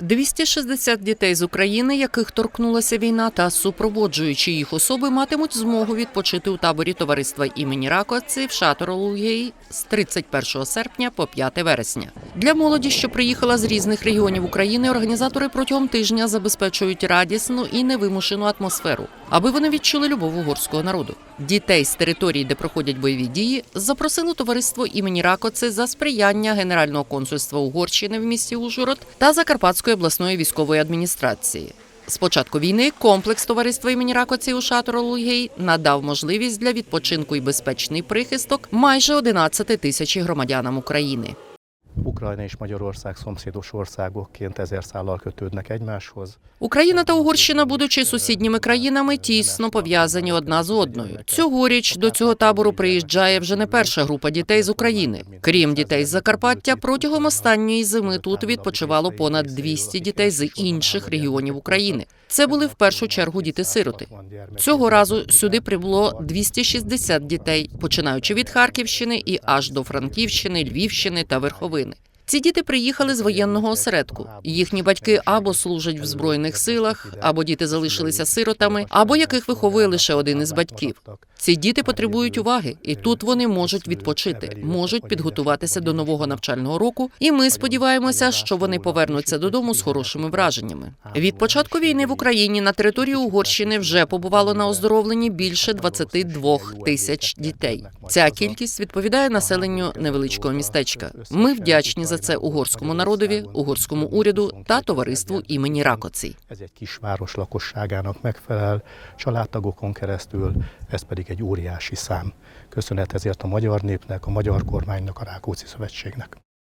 260 дітей з України, яких торкнулася війна, та супроводжуючи їх особи, матимуть змогу відпочити у таборі товариства імені Раковці в Шаторолугії з 31 серпня по 5 вересня. Для молоді, що приїхала з різних регіонів України, організатори протягом тижня забезпечують радісну і невимушену атмосферу, аби вони відчули любов угорського народу. Дітей з територій, де проходять бойові дії, запросило товариство імені Ракоци за сприяння Генерального консульства Угорщини в місті Ужгород та Закарпатської обласної військової адміністрації. З початку війни комплекс товариства імені Ракоці у Шаторолугей надав можливість для відпочинку і безпечний прихисток майже 11 тисячі громадянам України. Ukrajna és Magyarország szomszédos országokként ezer szállal kötődnek egymáshoz. Україна та Угорщина, будучи сусідніми країнами, тісно пов'язані одна з одною. Цьогоріч до цього табору приїжджає вже не перша група дітей з України. Крім дітей з Закарпаття, протягом останньої зими тут відпочивало понад 200 дітей з інших регіонів України. Це були в першу чергу діти-сироти. Цього разу сюди прибуло 260 дітей, починаючи від Харківщини і аж до Франківщини, Львівщини та Верховини. Ці діти приїхали з воєнного осередку. Їхні батьки або служать в збройних силах, або діти залишилися сиротами, або яких виховує лише один із батьків. Ці діти потребують уваги, і тут вони можуть відпочити, можуть підготуватися до нового навчального року. І ми сподіваємося, що вони повернуться додому з хорошими враженнями. Від початку війни в Україні на території Угорщини вже побувало на оздоровленні більше 22 тисяч дітей. Ця кількість відповідає населенню невеличкого містечка. Ми вдячні за це угорському народові, угорському уряду та товариству імені Ракоці. Ez egy kisváros lakosságának megfelel, családtagokon keresztül, ez pedig egy óriási szám. Köszönet ezért a magyar népnek, a magyar kormánynak, a Rákóczi Szövetségnek.